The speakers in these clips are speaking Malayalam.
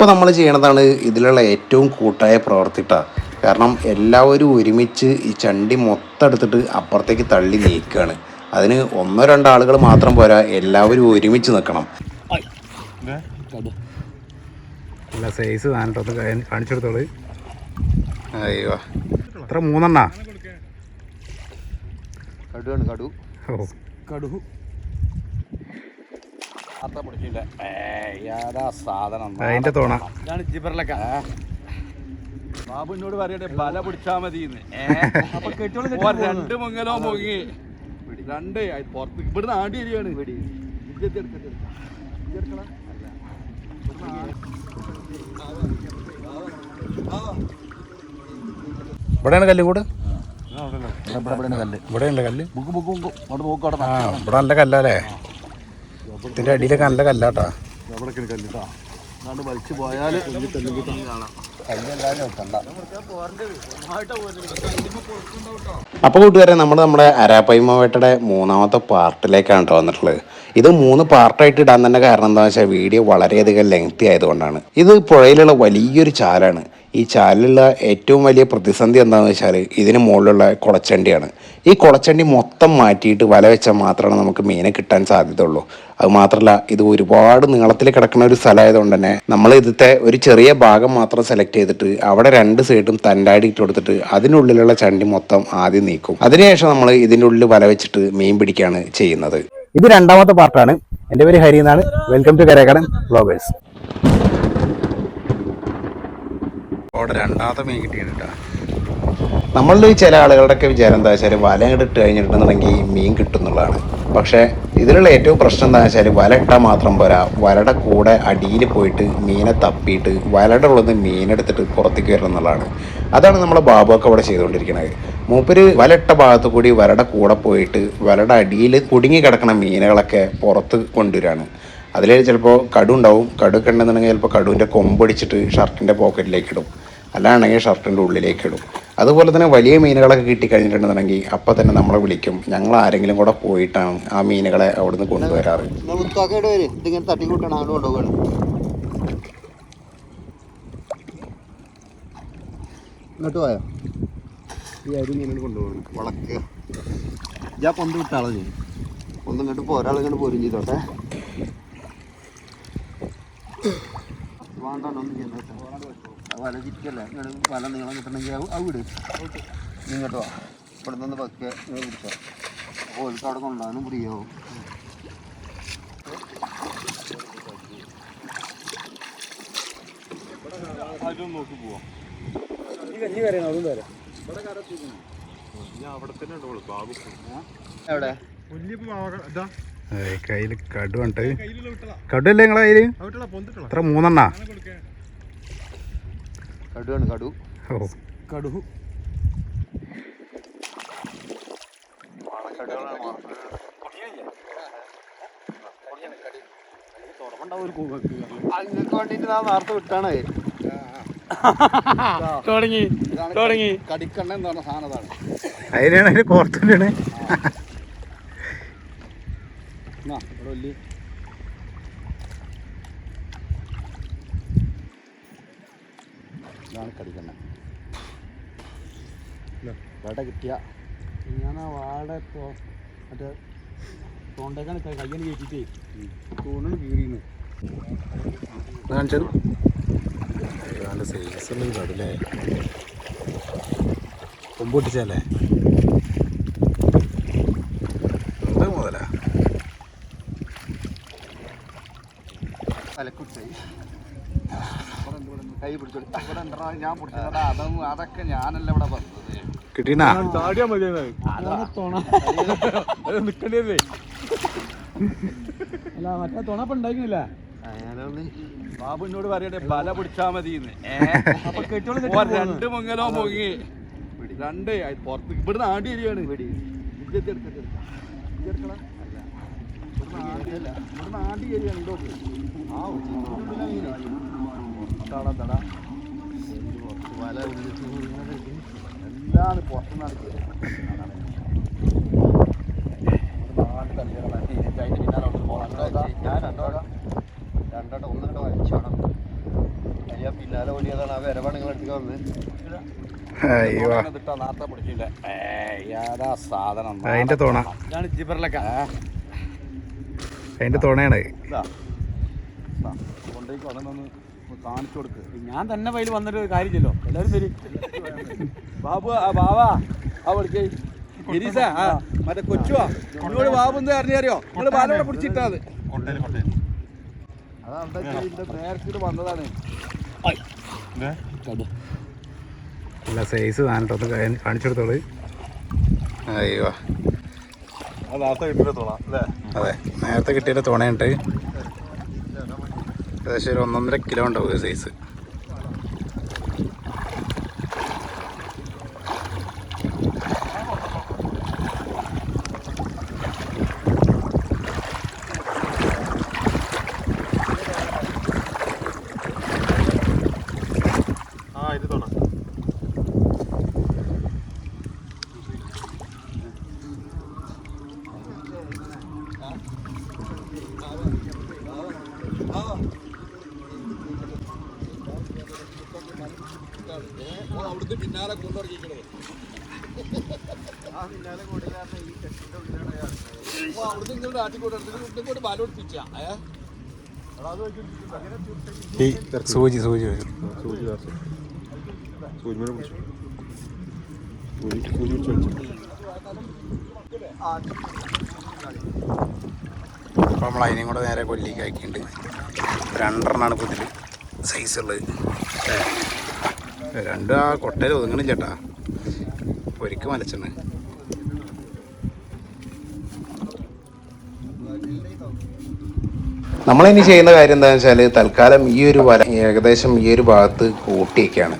ഇപ്പോൾ നമ്മൾ ചെയ്യണതാണ് ഇതിലുള്ള ഏറ്റവും കൂട്ടായ പ്രവർത്തിട്ട. കാരണം എല്ലാവരും ഒരുമിച്ച് ഈ ചണ്ടി മൊത്തം എടുത്തിട്ട് അപ്പുറത്തേക്ക് തള്ളി നീക്കുകയാണ് അതിന് ഒന്നോ രണ്ടോ ആളുകൾ മാത്രം പോരാ എല്ലാവരും ഒരുമിച്ച് നിൽക്കണം നല്ല സൈസ് കാണിച്ചെടുത്തോളൂ. അയ്യോ. എത്ര? മൂന്നെണ്ണ? കടുവാണ് കടു. ഓ. കടു അത്ത പിടിച്ചില്ല ഏതാ സാധനം അതിന്റെ തോണ. ഇതാണ് ജിബറിലൊക്കെ. ബാബു എന്നോട് പറയട്ടെ ബല പിടിച്ചാ മതി രണ്ട് മുങ്ങലോ മുങ്ങി. രണ്ട് പുറത്ത് ഇവിടുന്ന് ആണ്ടി എരിയാണ് ഇവിടെയാണ് കല്ലും കല്ല് ഇവിടെ ഉണ്ട് കല്ല്. Book book book. അവിടെ നോക്കാം ഇവിടെ നല്ല കല്ലല്ലേ? ഇതിന്റെ അടിയിലൊക്കെ നല്ല കല്ലാട്ടാ. അപ്പൊ കല്ലിട്ടാ വലിച്ചു പോയാൽ അപ്പോൾ കൂട്ടുകാരെ നമ്മൾ നമ്മുടെ അരാപ്പൈമ വേട്ടയുടെ മൂന്നാമത്തെ പാർട്ടിലേക്കാണ് കേട്ടോ വന്നിട്ടുള്ളത്. ഇത് മൂന്ന് പാർട്ടായിട്ട് ഇടാൻ തന്നെ കാരണം എന്താണെന്ന് വെച്ചാൽ വീഡിയോ വളരെയധികം ലെങ്തി ആയതുകൊണ്ടാണ്. ഇത് പുഴയിലുള്ള വലിയൊരു ചാലാണ്. ഈ ചാലിലുള്ള ഏറ്റവും വലിയ പ്രതിസന്ധി എന്താണെന്ന് വെച്ചാൽ ഇതിന് മുകളിലുള്ള കുളച്ചണ്ടിയാണ് ഈ കുളച്ചണ്ടി മൊത്തം മാറ്റിയിട്ട് വല വെച്ചാൽ മാത്രമാണ് നമുക്ക് മീനെ കിട്ടാൻ സാധ്യതയുള്ളൂ. അത് മാത്രമല്ല ഇത് ഒരുപാട് നീളത്തിൽ കിടക്കുന്ന ഒരു സ്ഥലമായതുകൊണ്ട് തന്നെ നമ്മൾ ഇതിത്തെ ഒരു ചെറിയ ഭാഗം മാത്രം സെലക്ട് ചെയ്തിട്ട് അവിടെ രണ്ട് സൈഡും തണ്ടാടി ഇട്ട് കൊടുത്തിട്ട് അതിനുള്ളിലുള്ള ചണ്ടി മൊത്തം ആദ്യം നീക്കും. അതിനുശേഷം നമ്മൾ ഇതിന്റെ ഉള്ളിൽ വല വെച്ചിട്ട് മീൻ പിടിക്കുകയാണ് ചെയ്യുന്നത്. ഇത് രണ്ടാമത്തെ പാർട്ടാണ് എന്റെ പേര് ഹരി എന്നാണ്. വെൽക്കം ടു കരേക്കടൻ ബ്ലോഗേഴ്സ് അവിടെ രണ്ടാമത്തെ മീൻ കിട്ടിയിട്ടാ നമ്മളിൽ ചില ആളുകളുടെയൊക്കെ വിചാരം എന്താ വെച്ചാൽ വല ഇട്ട് കഴിഞ്ഞിട്ടുണ്ടെന്നുണ്ടെങ്കിൽ മീൻ കിട്ടുന്നുള്ളതാണ്. പക്ഷേ ഇതിലുള്ള ഏറ്റവും പ്രശ്നം എന്താ വെച്ചാൽ വല ഇട്ടാൽ മാത്രം പോരാ. വലയുടെ കൂടെ അടിയിൽ പോയിട്ട് മീനെ തപ്പിയിട്ട് വലയുടെ ഉള്ളത് മീനെടുത്തിട്ട് പുറത്തേക്ക് വരണം എന്നുള്ളതാണ്. അതാണ് നമ്മളെ ബാബുവൊക്കെ അവിടെ ചെയ്തുകൊണ്ടിരിക്കുന്നത് മൂപ്പര് വല ഇട്ട ഭാഗത്ത് കൂടി വലയുടെ കൂടെ പോയിട്ട് വലയുടെ അടിയിൽ കുടുങ്ങി കിടക്കുന്ന മീനുകളൊക്കെ പുറത്ത് കൊണ്ടുവരികയാണ്. അതിൽ ചിലപ്പോൾ കടു ഉണ്ടാവും കടു ചിലപ്പോൾ കടുവിന്റെ കൊമ്പടിച്ചിട്ട് ഷർട്ടിന്റെ പോക്കറ്റിലേക്ക് ഇടും. അല്ലാണെങ്കിൽ ഷർട്ടിന്റെ ഉള്ളിലേക്ക് ഇടും. അതുപോലെ തന്നെ വലിയ മീനുകളൊക്കെ കിട്ടിക്കഴിഞ്ഞിട്ടുണ്ടെന്നുണ്ടെങ്കിൽ അപ്പം തന്നെ നമ്മളെ വിളിക്കും. ഞങ്ങൾ ആരെങ്കിലും കൂടെ പോയിട്ടാണ് ആ മീനുകളെ അവിടുന്ന് കൊണ്ടുവരാറ്. ഇങ്ങോട്ട് പോയോ? ഈ അരി മീനോട് കൊണ്ടുപോകണം ഞാൻ കൊണ്ടു വിട്ടാളെ നീ ഒന്ന് ഇങ്ങോട്ട് പോരാൾ ഇങ്ങോട്ട് പോരും ചെയ്തോട്ടെ. വേണ്ടൊന്നും ചെയ്യുന്ന? വല ചിരിക്കല്ലേ? ഇങ്ങോട്ട് വല നീളം കിട്ടണമെങ്കിൽ അത് അത് വിട് നീ ഇങ്ങോട്ട് വാ. ഇവിടെ നിന്ന് പക്കെ പിടിച്ചോ അപ്പോൾ ഓൽക്ക് അവിടെ കൊണ്ടുപോകാനും പ്രിയാവും എവിടെ? കയ്യിൽ കടു ഉണ്ട്. കടുവല്ലേ നിങ്ങളെ കയ്യിൽ? എത്ര മൂന്നെണ്ണ? കടുവാണ്. കടു. കടു. വേണ്ടിട്ട് ഞാൻ വിട്ടാണ്. തുടങ്ങി തുടങ്ങി. കടിക്കണ്ണ എന്ന് പറഞ്ഞ അതിനാണ് അതിന് കോർത്തുണ്ടാണ് ഇവിടെ വല്യ ഇതാണ് കടിക്കണ്ണ വട കിട്ടിയ. ഞാൻ ആ വാട തോ- മറ്റേ തൊണ്ടക്കാണ് കയ്യാണ് കയറ്റിട്ടേ തൂണിന് കീറിന്ന് കാണിച്ചത്. നല്ല സൈസുള്ള കടലേ കൊമ്പ് പൊട്ടിച്ചല്ലേ എന്ത് മുതലാ? തലക്കുറ്റായി കൈ പിടിച്ചോളി. ഇവിടെ ഉണ്ടെടാ, ഞാൻ പിടിച്ചത്? അതൊന്നും അതൊക്കെ ഞാനല്ല ഇവിടെ വന്നത്. കിട്ടീനാ ചാടിയാ മതി നിക്കണ്ടേ അല്ല മറ്റേ തുണപ്പ് ഉണ്ടായിരുന്നില്ല. ബാബു എന്നോട് പറയട്ടെ ബല പിടിച്ചാ മതി രണ്ട് മുങ്ങലോ മുങ്ങി. രണ്ട് പുറത്ത് ഇവിടുന്ന് ആടി വരികയാണ്. ഇവിടുന്ന് ആണ്ടി വരികയാണ് ആ തടാ തടാ വല ഉള്ളിച്ച് എല്ലാം പുറത്ത് നടക്കുക രണ്ടോട്ട ഒന്നിട്ട് വലിച്ചോണം അതിന്റെ പിന്നാലെ ഓടിയതാണ് ആ വരവാണ് നിങ്ങൾ അടുത്തേക്ക് വന്നത് അയ്യോ. ഇതിട്ടാ നേരത്തെ പിടിച്ചില്ല? ഏതാ സാധനം? അതിന്റെ തോണ. ഇതാണ് ജിബറിലൊക്കെ. അതിന്റെ തോണയാണ്. കാണിച്ചു കൊടുക്ക്. ഞാൻ തന്നെ വയൽ വന്നിട്ട് കാര്യമില്ലല്ലോ. എല്ലാവരും ശരി ബാബു ആ ബാവാ. ആ വിളിക്കേ. ഗിരീസ ആ മറ്റേ കൊച്ചുവാ നിങ്ങളോട് ബാബു എന്ത് അറിഞ്ഞറിയോ? നിങ്ങൾ ബാലോടെ പിടിച്ചിട്ടാ അത്. നേരത്തിൽ വന്നതാണ്. സൈസ് കാണിച്ചെടുത്തോളൂ. അയ്യോ. അതെ നേരത്തെ കിട്ടിയ തോണയുണ്ട്. ഏകദേശം ഒരു ഒന്നൊന്നര കിലോ ഉണ്ടാവും സൈസ് അവിടുത്തെ പിന്നാലെ കൊണ്ടുറങ്ങിക്കണത് അവിടുന്ന് നിങ്ങൾ പിടിച്ചാ? ഏ? ഈ സൂചി സൂചി വരും അപ്പോൾ നമ്മൾ അതിനെയും കൂടെ നേരെ കൊല്ലിക്കാക്കിയിട്ടുണ്ട്. രണ്ടെണ്ണാണ് രണ്ടെണ്ണമാണ് സൈസ് സൈസുള്ളത് രണ്ട് ആ കൊട്ടയിൽ ഒതുങ്ങണം ചേട്ടാ. ഒരിക്കൽ മലച്ചണ് നമ്മളിനി ചെയ്യുന്ന കാര്യം എന്താണെന്ന് വെച്ചാൽ തൽക്കാലം ഈ ഒരു വല ഏകദേശം ഈ ഒരു ഭാഗത്ത് കൂട്ടിയൊക്കെയാണ്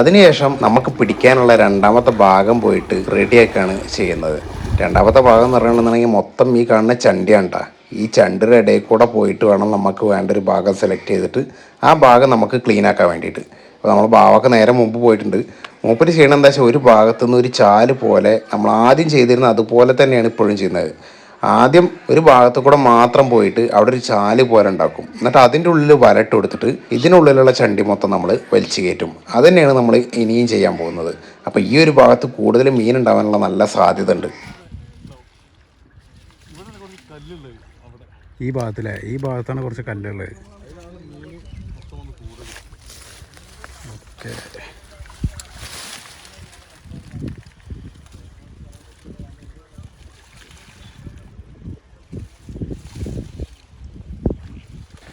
അതിനുശേഷം നമുക്ക് പിടിക്കാനുള്ള രണ്ടാമത്തെ ഭാഗം പോയിട്ട് റെഡിയാക്കാണ് ചെയ്യുന്നത്. രണ്ടാമത്തെ ഭാഗം എന്ന് പറയുകയാണെന്നുണ്ടെങ്കിൽ മൊത്തം ഈ കാണുന്ന ചണ്ടിയാണ് ട്ടാ. ഈ ചണ്ടിയുടെ ഇടയിൽ കൂടെ പോയിട്ട് വേണം നമുക്ക് വേണ്ട ഒരു ഭാഗം സെലക്ട് ചെയ്തിട്ട് ആ ഭാഗം നമുക്ക് ക്ലീനാക്കാൻ വേണ്ടിയിട്ട്. അപ്പോൾ നമ്മൾ ബാവൊക്കെ നേരെ മുമ്പ് പോയിട്ടുണ്ട്. മൂപ്പര് ചെയ്യണം എന്താ വെച്ചാൽ ഒരു ഭാഗത്തുനിന്ന് ഒരു ചാൽ പോലെ നമ്മൾ ആദ്യം ചെയ്തിരുന്ന അതുപോലെ തന്നെയാണ് ഇപ്പോഴും ചെയ്യുന്നത്. ആദ്യം ഒരു ഭാഗത്തു കൂടെ മാത്രം പോയിട്ട് അവിടെ ഒരു ചാൽ പോലെ ഉണ്ടാക്കും. എന്നിട്ട് അതിന്റെ ഉള്ളിൽ വരട്ട് കൊടുത്തിട്ട് ഇതിനുള്ളിലുള്ള ചണ്ടി മൊത്തം നമ്മൾ വലിച്ചു കയറ്റും. അത് തന്നെയാണ് നമ്മൾ ഇനിയും ചെയ്യാൻ പോകുന്നത്. അപ്പോൾ ഈ ഒരു ഭാഗത്ത് കൂടുതൽ മീൻ ഉണ്ടാവാനുള്ള നല്ല സാധ്യത ഉണ്ട്. ഈ ഭാഗത്തിലെ ഈ ഭാഗത്താണ് കുറച്ച് കല്ലുള്ളത്. ഓക്കെ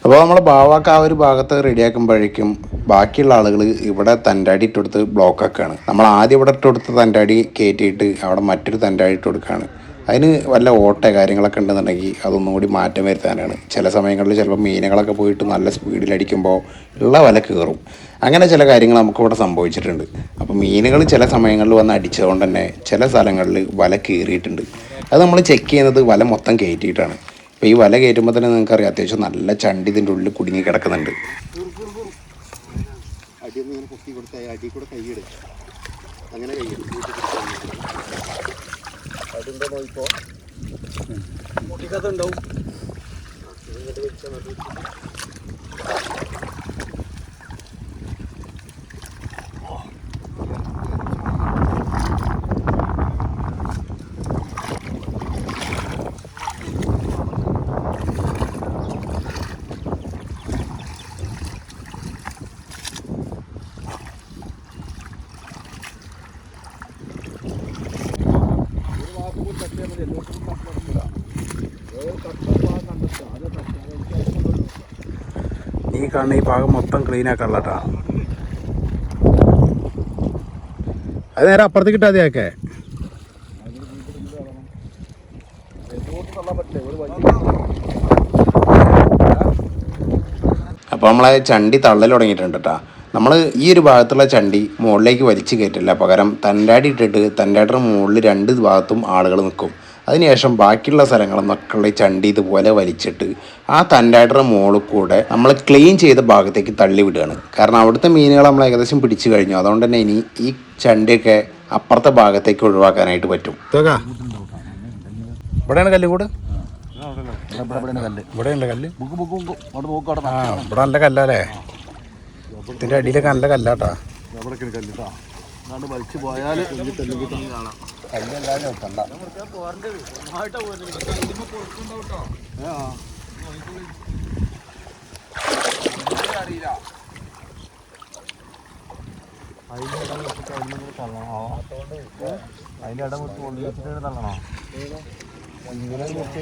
അപ്പോൾ നമ്മൾ ബാവാക്ക് ആ ഒരു ഭാഗത്ത് റെഡിയാക്കുമ്പോഴേക്കും ബാക്കിയുള്ള ആളുകൾ ഇവിടെ തന്റാടി ഇട്ടെടുത്ത് ബ്ലോക്ക് ആക്കുകയാണ്. നമ്മൾ ആദ്യം ഇവിടെ ഇട്ടെടുത്ത് തന്റാടി കയറ്റിയിട്ട് അവിടെ മറ്റൊരു തന്റാടി ഇട്ട് കൊടുക്കുകയാണ്. അതിന് വല്ല ഓട്ട കാര്യങ്ങളൊക്കെ ഉണ്ടെന്നുണ്ടെങ്കിൽ അതൊന്നും കൂടി മാറ്റം വരുത്താനാണ്. ചില സമയങ്ങളിൽ ചിലപ്പോൾ മീനുകളൊക്കെ പോയിട്ട് നല്ല സ്പീഡിൽ അടിക്കുമ്പോൾ ഉള്ള വല കയറും അങ്ങനെ ചില കാര്യങ്ങൾ നമുക്കിവിടെ സംഭവിച്ചിട്ടുണ്ട്. അപ്പോൾ മീനുകൾ ചില സമയങ്ങളിൽ വന്ന് അടിച്ചതുകൊണ്ട് തന്നെ ചില സ്ഥലങ്ങളിൽ വല കയറിയിട്ടുണ്ട് അത് നമ്മൾ ചെക്ക് ചെയ്യുന്നത് വല മൊത്തം കയറ്റിയിട്ടാണ്. അപ്പോൾ ഈ വല കയറ്റുമ്പോൾ തന്നെ നിങ്ങൾക്കറിയാം അത്യാവശ്യം നല്ല ചണ്ടി ഇതിന്റെ ഉള്ളിൽ കുടുങ്ങി കിടക്കുന്നുണ്ട്. അടി അങ്ങനെ അതുണ്ടോ നോക്കിക്കോ പൊട്ടിക്കത്തുണ്ടാവും ഇങ്ങോട്ട് വെച്ചാൽ മതി ഈ കാണുന്ന ഈ ഭാഗം മൊത്തം ക്ലീൻ ആക്കാനുള്ള കേട്ടോ അത് നേരെ അപ്പുറത്തേക്ക് ഇട്ടാ മതിയാക്കേ. അപ്പോൾ നമ്മളെ ചണ്ടി തള്ളൽ തുടങ്ങിയിട്ടുണ്ട് കേട്ടോ നമ്മൾ ഈ ഒരു ഭാഗത്തുള്ള ചണ്ടി മുകളിലേക്ക് വലിച്ചു കയറ്റില്ല. പകരം തന്റെ അടി ഇട്ടിട്ട് തന്റെ അടിയുടെ മുകളിൽ രണ്ട് ഭാഗത്തും ആളുകൾ നിൽക്കും അതിനുശേഷം ബാക്കിയുള്ള സ്ഥലങ്ങളെന്നൊക്കെ ഉള്ള ചണ്ടി ഇതുപോലെ വലിച്ചിട്ട് ആ തന്റായിട്ടുള്ള മുകളിൽ കൂടെ നമ്മൾ ക്ലീൻ ചെയ്ത ഭാഗത്തേക്ക് തള്ളി വിടുകയാണ്. കാരണം അവിടുത്തെ മീനുകൾ നമ്മൾ ഏകദേശം പിടിച്ചു കഴിഞ്ഞു. അതുകൊണ്ട് തന്നെ ഇനി ഈ ചണ്ടിയൊക്കെ അപ്പുറത്തെ ഭാഗത്തേക്ക് ഒഴിവാക്കാനായിട്ട് പറ്റും. ഇവിടെയാണ് കല്ല് കൂട്? ഇവിടെ കല്ല്. ഇവിടെ ഉണ്ട് കല്ല് ബുക്ക് ബുക്ക് ബുക്ക് അവിടെ നോക്ക് അവിടെ ഇവിടെ നല്ല കല്ലല്ലേ? ഇതിന്റെ അടിയിലൊക്കെ നല്ല കല്ലാട്ടാ. വലിച്ചു പോയാൽ കാണാം കല്ലെല്ലാം വെക്കണ്ട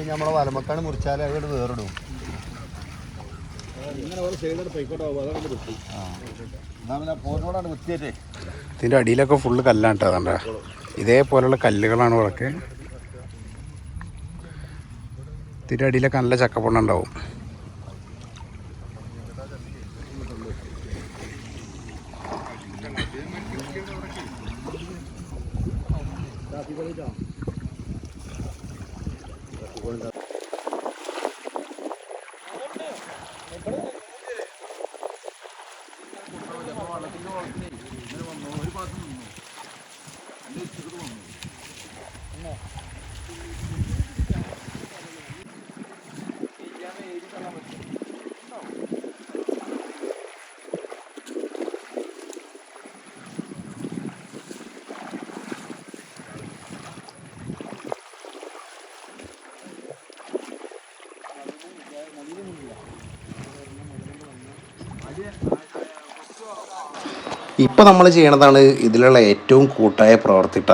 നമ്മളെ വലമക്കാണ് മുറിച്ചാൽ അവിടെ വേറിടും. ഇതിന്റെ അടിയിലൊക്കെ ഫുള്ള് കല്ലാട്ടോ അതണ്ട ഇതേപോലുള്ള കല്ലുകളാണ് ഇവിടൊക്കെ തിരടിയിലൊക്കെ നല്ല ചക്കപ്പൊണ്ണ ഉണ്ടാവും ഇപ്പം നമ്മൾ ചെയ്യണതാണ് ഇതിലുള്ള ഏറ്റവും കൂട്ടായ പ്രവർത്തിട്ട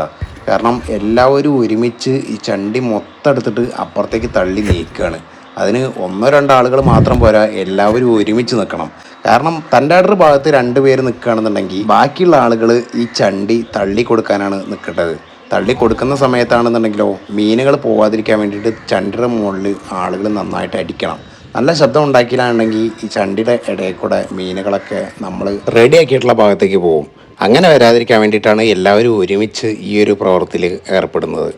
കാരണം എല്ലാവരും ഒരുമിച്ച് ഈ ചണ്ടി മൊത്തം എടുത്തിട്ട് അപ്പുറത്തേക്ക് തള്ളി നീക്കുകയാണ് അതിന് ഒന്നോ രണ്ടോ ആളുകൾ മാത്രം പോരാ എല്ലാവരും ഒരുമിച്ച് നിൽക്കണം കാരണം തന്റെ അടുത്ത ഭാഗത്ത് രണ്ട് പേര് നിൽക്കുകയാണെന്നുണ്ടെങ്കിൽ ബാക്കിയുള്ള ആളുകൾ ഈ ചണ്ടി തള്ളി കൊടുക്കാനാണ് നിൽക്കേണ്ടത് തള്ളി കൊടുക്കുന്ന സമയത്താണെന്നുണ്ടെങ്കിലോ മീനുകൾ പോവാതിരിക്കാൻ വേണ്ടിയിട്ട് ചണ്ടിയുടെ മുകളിൽ ആളുകൾ നന്നായിട്ട് അടിക്കണം. നല്ല ശബ്ദം ഉണ്ടാക്കിയില്ലാണെങ്കിൽ ഈ ചണ്ടിയുടെ ഇടയിൽ കൂടെ മീനുകളൊക്കെ നമ്മൾ റെഡി ആക്കിയിട്ടുള്ള ഭാഗത്തേക്ക് പോകും. അങ്ങനെ വരാതിരിക്കാൻ വേണ്ടിയിട്ടാണ് എല്ലാവരും ഒരുമിച്ച് ഈ ഒരു പ്രവൃത്തിയിൽ ഏർപ്പെടുന്നത്.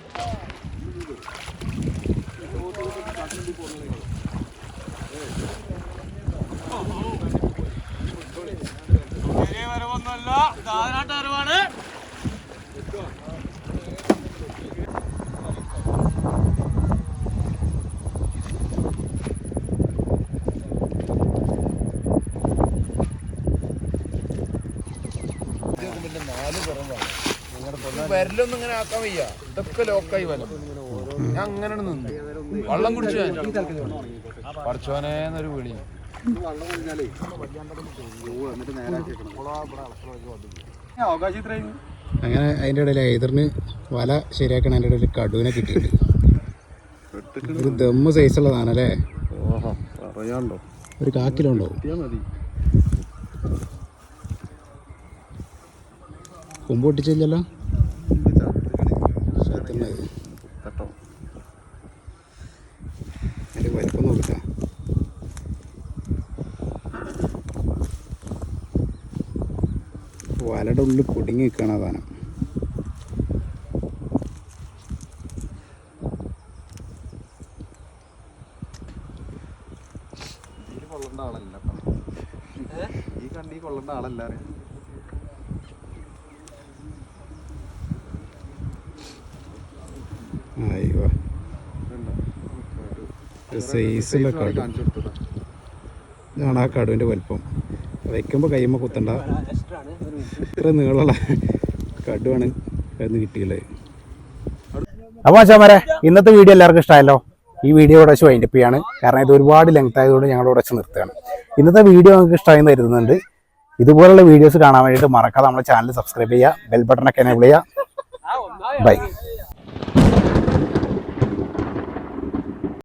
വരലൊന്നും ഇങ്ങനെ ആക്കാൻ വയ്യ. ഇതൊക്കെ ലോക്കായി വല ഞാൻ അങ്ങനെ നിന്ന് വെള്ളം കുടിച്ചു പഠിച്ചോനേന്നൊരു വിളി. അങ്ങനെ അതിന്റെ ഇടയിൽ ഐതറിന് വല ശരിയാക്കണ അതിന്റെ ഇടയിൽ കടുവിനെ കിട്ടിയിട്ടുണ്ട്. ഒരു ദമ്മ് സൈസുള്ള സാധനം അല്ലേ? പറയാണ്ടോ ഒരു കാക്കിലോ ഉണ്ടാവും മതി. കൊമ്പ് പൊട്ടിച്ചില്ലല്ലോ? കേട്ടോ അതിന്റെ വലിപ്പം നോക്കിട്ടാ വലയുടെ ഉള്ളിൽ കുടുങ്ങി നിൽക്കുകയാണ് സാധനം. ഇതിൽ കൊള്ളേണ്ട ആളല്ല ഈ കണ്ടി കൊള്ളേണ്ട ആളല്ല അറിയാം അയ്യോ സൈസുള്ള കടു ഇതാണ് ആ കടുവിന്റെ വലിപ്പം. വയ്ക്കുമ്പോൾ കയ്യുമ്പോൾ കുത്തണ്ട. ഇത്ര നീളമുള്ള കടുവാണ് എന്ന് കിട്ടിയുള്ളത് അപ്പോൾ അച്ഛാമാരെ ഇന്നത്തെ വീഡിയോ എല്ലാവർക്കും ഇഷ്ടമായല്ലോ? ഈ വീഡിയോ ഇവിടെ വെച്ച് വൈൻഡപ്പ് ചെയ്യാണ്. കാരണം ഇത് ഒരുപാട് ലെങ്ത് ആയതുകൊണ്ട് ഞങ്ങൾ ഇവിടെ വെച്ച് നിർത്തുകയാണ്. ഇന്നത്തെ വീഡിയോ നിങ്ങൾക്ക് ഇഷ്ടമായി എന്ന് കരുതുന്നുണ്ട്. ഇതുപോലുള്ള വീഡിയോസ് കാണാൻ വേണ്ടിയിട്ട് മറക്കാതെ നമ്മുടെ ചാനൽ സബ്സ്ക്രൈബ് ചെയ്യുക ബെൽ ബട്ടണൊക്കെ എനേബിൾ ചെയ്യുക. ബൈ